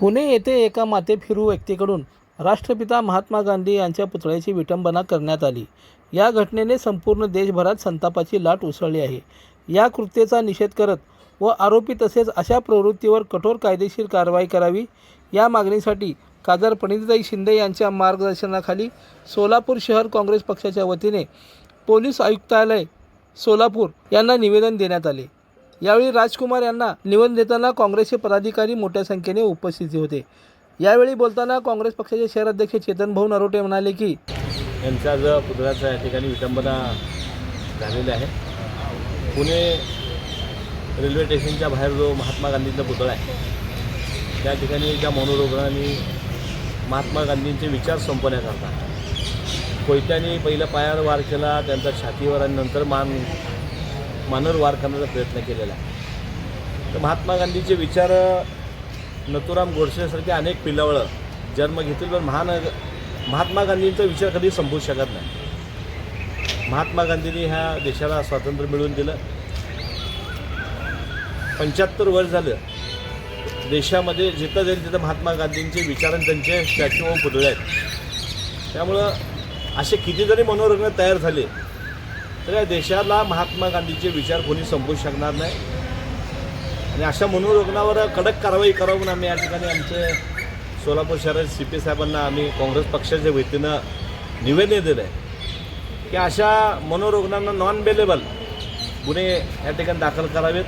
पुणे येथे एका मातेफिरू व्यक्तीकडून राष्ट्रपिता महात्मा गांधी यांच्या पुतळ्याची विटंबना करण्यात आली. या घटनेने संपूर्ण देशभरात संतापाची लाट उसळली आहे. या कृत्येचा निषेध करत व आरोपी तसेच अशा प्रवृत्तीवर कठोर कायदेशीर कारवाई करावी या मागणीसाठी खासदार प्रणितीताई शिंदे यांच्या मार्गदर्शनाखाली सोलापूर शहर काँग्रेस पक्षाच्या वतीने पोलीस आयुक्तालय सोलापूर यांना निवेदन देण्यात आले. यावेळी राजकुमार यांना निवडून देताना काँग्रेसचे पदाधिकारी मोठ्या संख्येने उपस्थित होते. यावेळी बोलताना काँग्रेस पक्षाचे शहराध्यक्ष चेतन भाऊ नरोटे म्हणाले की यांचा जो पुतळ्याचा या ठिकाणी विटंबना झालेली आहे. पुणे रेल्वे स्टेशनच्या बाहेर जो महात्मा गांधींचा पुतळा आहे त्या ठिकाणी त्या मनोरोगांनी महात्मा गांधींचे विचार संपवण्याकरता कोयत्याने पहिला पायावर वार केला त्यांचा छातीवर आणि नंतर मान मानवर वार करण्याचा प्रयत्न केलेला आहे. तर महात्मा गांधीचे विचार नथुराम गोडसेसारखे अनेक पिलावळं जन्म घेतील पण महान महात्मा गांधींचा विचार कधी संपू शकत नाही. महात्मा गांधींनी ह्या देशाला स्वातंत्र्य मिळवून दिलं. पंच्याहत्तर वर्ष झालं. देशामध्ये जिथं जाईल तिथं महात्मा गांधींचे विचार आणि त्यांचे स्टॅच्यू पुतळे आहेत. त्यामुळं असे कितीतरी मनोरंजन तयार झाले. तर या देशाला महात्मा गांधीचे विचार कोणी संपू शकणार नाही. आणि अशा मनोरुग्णावर कडक कारवाई करावं म्हणून आम्ही या ठिकाणी आमचे सोलापूर शहरात सी पी साहेबांना आम्ही काँग्रेस पक्षाच्या वतीनं निवेदन दिलं आहे की अशा मनोरुग्णांना नॉन बेलेबल गुन्हे या ठिकाणी दाखल करावेत.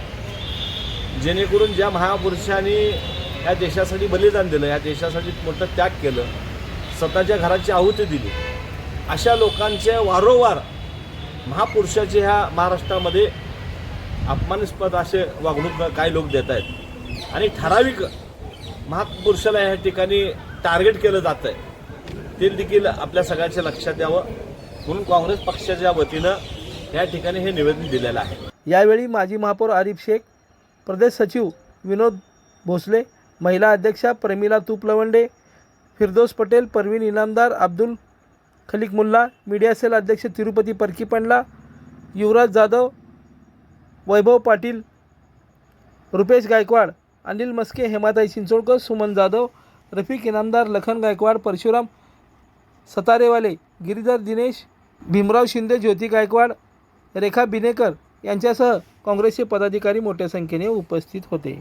जेणेकरून ज्या महापुरुषांनी या देशासाठी बलिदान दिलं या देशासाठी मोठं त्याग केलं स्वतःच्या घराची आहुती दिली अशा लोकांचे वारंवार महापुरुषाचे ह्या महाराष्ट्रामध्ये अपमानास्पद असे वागणूक काही लोक देत आहेत. आणि ठराविक महापुरुषाला ह्या ठिकाणी टार्गेट केलं जात आहे. ते देखील आपल्या सगळ्यांच्या लक्षात यावं. म्हणून काँग्रेस पक्षाच्या वतीनं या ठिकाणी हे निवेदन दिलेलं आहे. यावेळी माजी महापौर आरिफ शेख प्रदेश सचिव विनोद भोसले महिला अध्यक्षा प्रमिला तुपलवंडे फिरदोस पटेल परवीन इनामदार अब्दुल खलिक मुल्ला मीडिया सेल अध्यक्ष तिरुपती परकीपंडला युवराज जाधव वैभव पाटील रुपेश गायकवाड अनिल मस्के हेमाताई चिंचोळकर सुमन जाधव रफिक इनामदार लखन गायकवाड परशुराम सतारेवाले गिरीधर दिनेश भीमराव शिंदे ज्योती गायकवाड रेखा बिनेकर यांच्यासह काँग्रेसचे पदाधिकारी मोठ्या संख्येने उपस्थित होते.